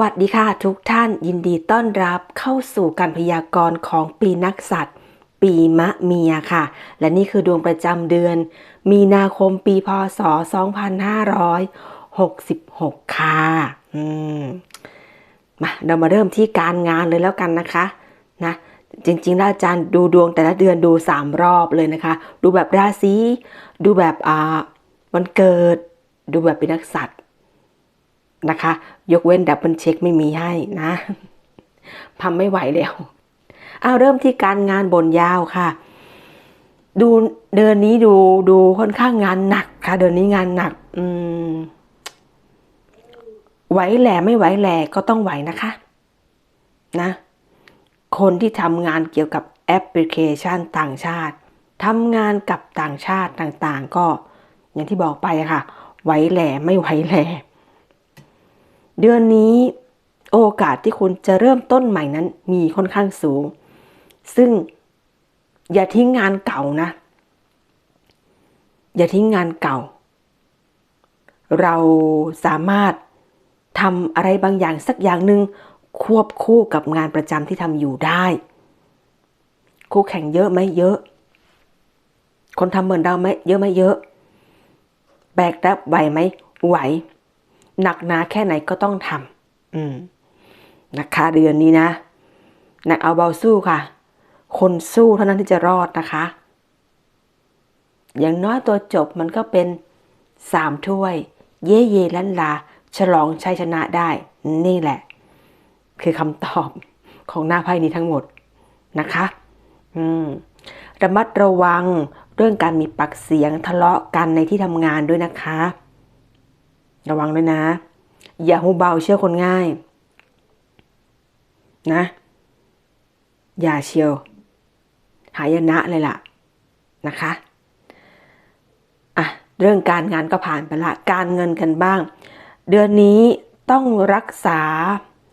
วัสดีค่ะทุกท่านยินดีต้อนรับเข้าสู่การพยากรณ์ของปีนักสัตว์ปีมะเมียค่ะ และนี่คือดวงประจำเดือน มีนาคมปีพศ 2566 ค่ะมมาเรามาเริ่มที่การงานเลยแล้วกันนะคะนะจริงๆแล้วอาจารย์ดูดวงแต่ละเดือนดู 3 รอบเลยนะคะ ดูแบบราศีดูแบบอ่าวันเกิด ดูแบบปีนักสัตว์ นะคะ ยกเว้นดับเบิลเช็คไม่มีให้นะทำไม่ไหวแล้วเอาเริ่มที่การงานบนยาวค่ะ ดูเดือนนี้ดูดูค่อนข้างงานหนักค่ะ เดือนนี้งานหนัก อืมไหวแหล่ไม่ไหวแหล่ก็ต้องไหวนะคะ นะ คนที่ทำงานเกี่ยวกับแอปพลิเคชันต่างชาติทำงานกับต่างชาติต่างๆ ก็ อย่างที่บอกไปค่ะ ไหวแหล่ไม่ไหวแหล่ เดือนนี้โอกาสที่คุณจะเริ่มต้นใหม่นั้นมีค่อนข้างสูง ซึ่งอย่าทิ้งงานเก่านะ อย่าทิ้งงานเก่า เราสามารถทำอะไรบางอย่างสักอย่างหนึ่งควบคู่กับงานประจำที่ทำอยู่ได้ คู่แข่งเยอะไหมเยอะ คนทำเหมือนเราไหมเยอะไหมเยอะ แบกรับไหวไหมไหว หนักหนาแค่ไหนก็ต้องทำอืมนะคะเดือนนี้นะหนักเอาเบาสู้ค่ะ คนสู้เท่านั้นที่จะรอดนะคะ อย่างน้อยตัวจบมันก็เป็นสามถ้วย เย่เย่ลันลา ฉลองชัยชนะได้ นี่แหละ คือคำตอบของหน้าไพ่นี้ทั้งหมดนะคะ อืมระมัดระวังเรื่องการมีปากเสียงทะเลาะกันในที่ทำงานด้วยนะคะ ระวังด้วยนะ อย่าหูเบาเชื่อคนง่าย นะ อย่าเชียว หายนะเลยล่ะนะคะอะเรื่องการงานก็ผ่านไปละ การเงินกันบ้าง เดือนนี้ต้องรักษา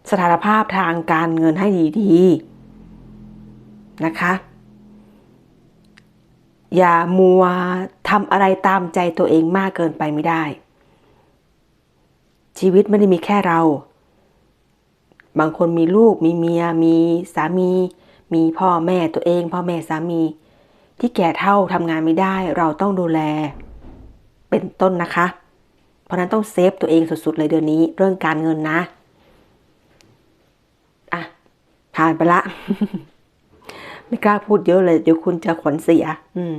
สถานภาพทางการเงินให้ดีๆนะคะ อย่ามัวทำอะไรตามใจตัวเองมากเกินไปไม่ได้ ชีวิตไม่ได้มีแค่เรา บางคนมีลูกมีเมีย มีสามี มีพ่อแม่ตัวเอง พ่อแม่สามี ที่แก่เท่าทำงานไม่ได้เราต้องดูแล เป็นต้นนะคะ เพราะนั้นต้องเซฟตัวเองสุดๆเลยเดือนนี้ เรื่องการเงินนะอะผ่านไปละ ไม่กล้าพูดเยอะเลย เดี๋ยวคุณจะขวัญเสีย อืม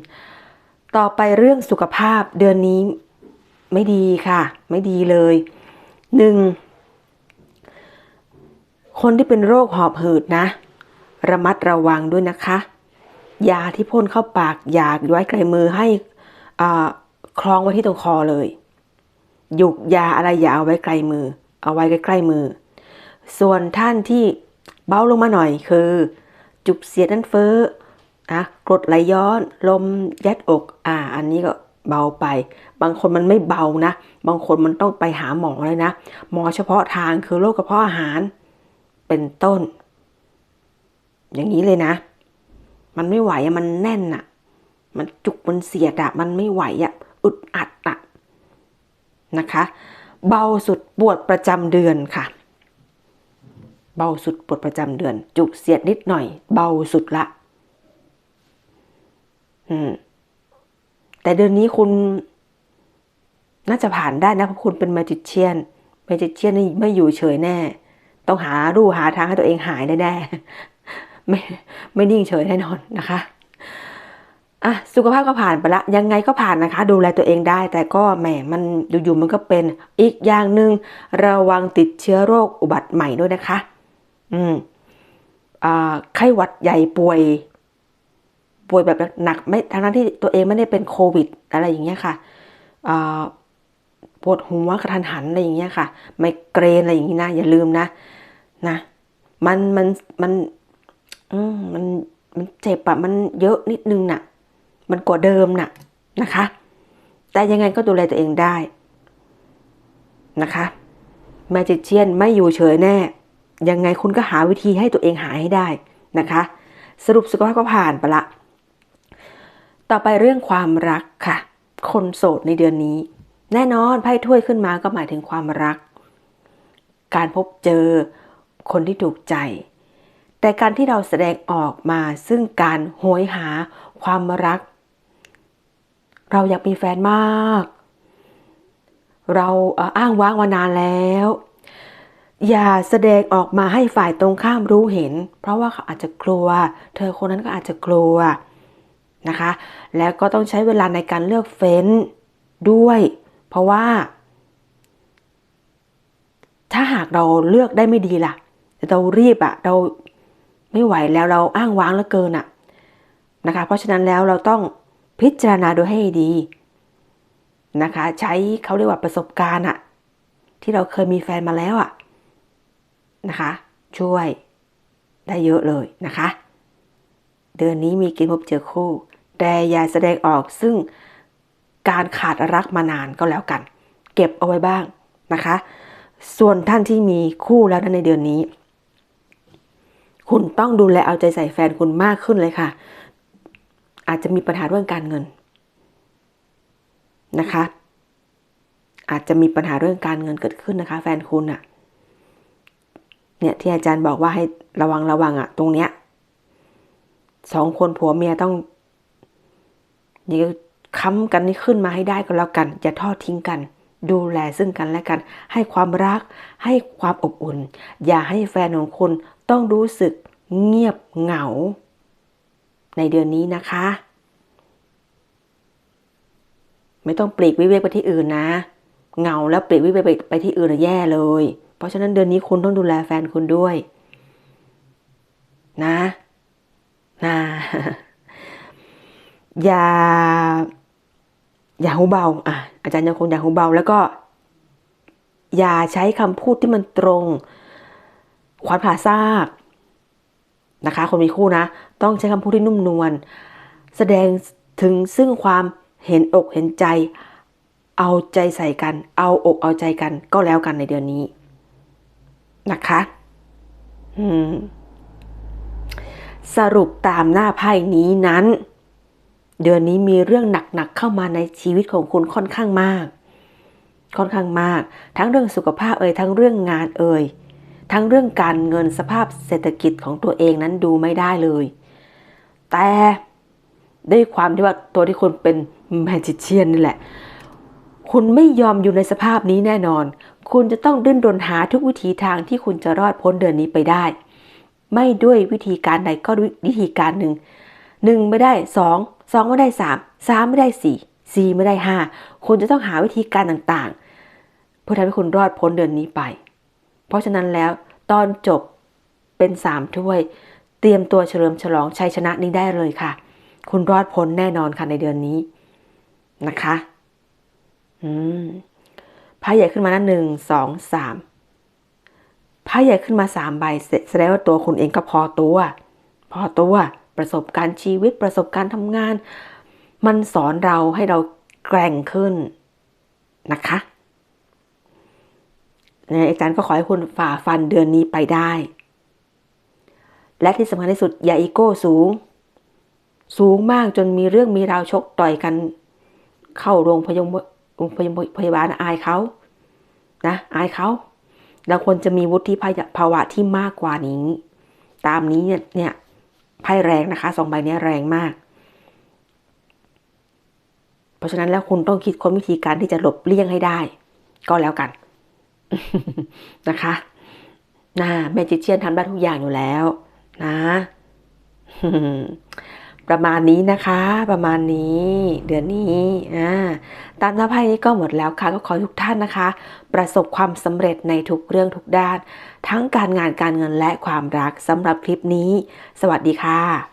ต่อไปเรื่องสุขภาพเดือนนี้ไม่ดีค่ะ ไม่ดีเลย หนึ่งคนที่เป็นโรคหอบหืดนะ ระมัดระวังด้วยนะคะ ยาที่พ่นเข้าปากอยากไว้ไกลมือให้คล้องไว้ที่ตรงคอเลย หยุกยาอะไรอย่าเอาไว้ไกลมือ เอาไว้ใกล้ๆมือ ส่วนท่านที่เบาลงมาหน่อยคือ จุกเสียดนั่นเฟ้อนะกรดไหลย้อน ลมยัดอก อ่า อันนี้ก็ เบาไป บางคนมันไม่เบานะ บางคนมันต้องไปหาหมอเลยนะ หมอเฉพาะทางคือโรคกระเพาะอาหาร เป็นต้น อย่างนี้เลยนะ มันไม่ไหวอะมันแน่นอะมันจุกมันเสียดอะมันไม่ไหวอะอึดอัดอะนะคะ เบาสุดปวดประจำเดือนค่ะ เบาสุดปวดประจำเดือน จุกเสียดนิดหน่อย เบาสุดละ อืม แต่เดือนนี้คุณน่าจะผ่านได้นะเพราะคุณเป็นมาจิเชียนมาจิเชียนนี่ไม่อยู่เฉยแน่ ต้องหารูหาทางให้ตัวเองหายแน่ๆไม่ไม่นิ่งเฉยแน่นอนนะคะอะสุขภาพก็ผ่านไปละยังไงก็ผ่านนะคะ ดูแลตัวเองได้ แต่ก็แหมมันอยู่ๆมันก็เป็นอีกอย่างหนึ่งระวังติดเชื้อโรคอุบัติใหม่ด้วยนะคะ อืมอ่าไข้หวัดใหญ่ป่วย ป่วยแบบหนักไม่ทั้งนั้นที่ตัวเองไม่ได้เป็นโควิด อะไรอย่างเงี้ยค่ะปวดหัวกระทันหันอะไรอย่างเงี้ยค่ะ ไมเกรนอะไรอย่างงี้นะอย่าลืมนะนะมันมันมันอืมมันมันเจ็บอะมันเยอะนิดนึงน่ะ มันกว่าเดิมน่ะนะคะ แต่ยังไงก็ดูแลตัวเองได้นะคะแมจิเชียนไม่อยู่เฉยแน่ ยังไงคุณก็หาวิธีให้ตัวเองหายให้ได้นะคะ สรุปสุขภาพก็ผ่านไปละ ต่อไปเรื่องความรักค่ะ คนโสดในเดือนนี้ แน่นอนไพ่ถ้วยขึ้นมาก็หมายถึงความรัก การพบเจอคนที่ถูกใจ แต่การที่เราแสดงออกมาซึ่งการโหยหาความรัก เราอยากมีแฟนมาก เราอ้างว้างมานานแล้ว อย่าแสดงออกมาให้ฝ่ายตรงข้ามรู้เห็น เพราะว่าเขาอาจจะกลัว เธอคนนั้นก็อาจจะกลัว นะคะ แล้วก็ต้องใช้เวลาในการเลือกเฟ้นด้วย เพราะว่า ถ้าหากเราเลือกได้ไม่ดีล่ะเรารีบอะเราไม่ไหวแล้วเราอ้างว้างเหลือเกินอะนะคะ เพราะฉะนั้นแล้วเราต้องพิจารณาดูให้ดีนะคะ ใช้เขาเรียกว่าประสบการณ์อะที่เราเคยมีแฟนมาแล้วอะนะคะ ช่วยได้เยอะเลยนะคะ เดือนนี้มีกินพบเจอคู่ แต่อย่าแสดงออกซึ่งการขาดรักมานานก็แล้วกัน เก็บเอาไว้บ้างนะคะ ส่วนท่านที่มีคู่แล้วในเดือนนี้ คุณต้องดูแลเอาใจใส่แฟนคุณมากขึ้นเลยค่ะ อาจจะมีปัญหาเรื่องการเงินนะคะ อาจจะมีปัญหาเรื่องการเงินเกิดขึ้นนะคะ แฟนคุณอะเนี่ยที่อาจารย์บอกว่าให้ระวังระวังอะตรงเนี้ยสองคนผัวเมียต้อง นี่ค้ำกันนี่ขึ้นมาให้ได้ก็แล้วกัน อย่าทอดทิ้งกัน ดูแลซึ่งกันและกัน ให้ความรัก ให้ความอบอุ่น อย่าให้แฟนของคุณต้องรู้สึกเงียบเหงา ในเดือนนี้นะคะ ไม่ต้องปลีกวิเวกไปที่อื่นนะเหงาแล้วปลีกวิเวกไปไปที่อื่นแย่เลย เพราะฉะนั้นเดือนนี้คุณต้องดูแลแฟนคุณด้วย นะ นะ ย่าอย่าหูเบา อะ อาจารย์ยังคงอย่าหูเบา แล้วก็ อย่าใช้คำพูดที่มันตรงควันผ่าซากนะคะ คนมีคู่นะ ต้องใช้คำพูดที่นุ่มนวลแสดงถึงซึ่งความเห็นอกเห็นใจ เอาใจใส่กัน เอาอกเอาใจกันก็แล้วกันในเดือนนี้นะคะอืมสรุปตามหน้าไพ่นี้นั้น เดือนนี้มีเรื่องหนักๆเข้ามาในชีวิตของคุณค่อนข้างมาก ค่อนข้างมาก ทั้งเรื่องสุขภาพเอ่ยทั้งเรื่องงานเอ่ยทั้งเรื่องการเงินสภาพเศรษฐกิจของตัวเองนั้นดูไม่ได้เลย แต่ด้วยความที่ว่าตัวที่คุณเป็นแมจิเชียนนี่แหละ คุณไม่ยอมอยู่ในสภาพนี้แน่นอน คุณจะต้องดิ้นรนหาทุกวิถีทางที่คุณจะรอดพ้นเดือนนี้ไปได้ ไม่ด้วยวิธีการใดก็วิธีการหนึ่งหนึ่งไม่ได้สอง สองไม่ได้สามสามไม่ได้สี่สี่ไม่ได้ห้าคุณจะต้องหาวิธีการต่างๆ เพื่อทำให้คุณรอดพ้นเดือนนี้ไป เพราะฉะนั้นแล้วตอนจบเป็นสามถ้วย เตรียมตัวเฉลิมฉลองชัยชนะนี้ได้เลยค่ะ คุณรอดพ้นแน่นอนค่ะในเดือนนี้นะคะ อืมไพ่ใหญ่ขึ้นมานะหนึ่งสองสามไพ่ใหญ่ขึ้นมาสามใบแสดงว่าตัวคุณเองก็พอตัว พอตัว ประสบการณ์ชีวิตประสบการณ์ทำงาน มันสอนเราให้เราแกร่งขึ้นนะคะอาจารย์ก็ขอให้คุณฝ่าฟันเดือนนี้ไปได้ และที่สำคัญที่สุดอย่าอีโก้สูง สูงมากจนมีเรื่องมีราวชกต่อยกัน เข้าโรงพยาบาลโรงพยาบาลอายเขานะอายเขาเราควรจะมีวุฒิภาวะที่มากกว่านี้ ตามนี้เนี่ย ไพ่แรงนะคะสองใบนี้แรงมาก เพราะฉะนั้นแล้วคุณต้องคิดค้นวิธีการที่จะหลบเลี่ยงให้ได้ ก็แล้วกันนะคะนะแมจิเชียนทำได้ทุกอย่างอยู่แล้ว นะ ประมาณนี้นะคะ ประมาณนี้เดือนนี้อ่าตามหน้าไพ่นี้ก็หมดแล้วค่ะ ก็ขอทุกท่านนะคะ ประสบความสำเร็จในทุกเรื่องทุกด้าน ทั้งการงานการเงินและความรักสำหรับคลิปนี้ สวัสดีค่ะ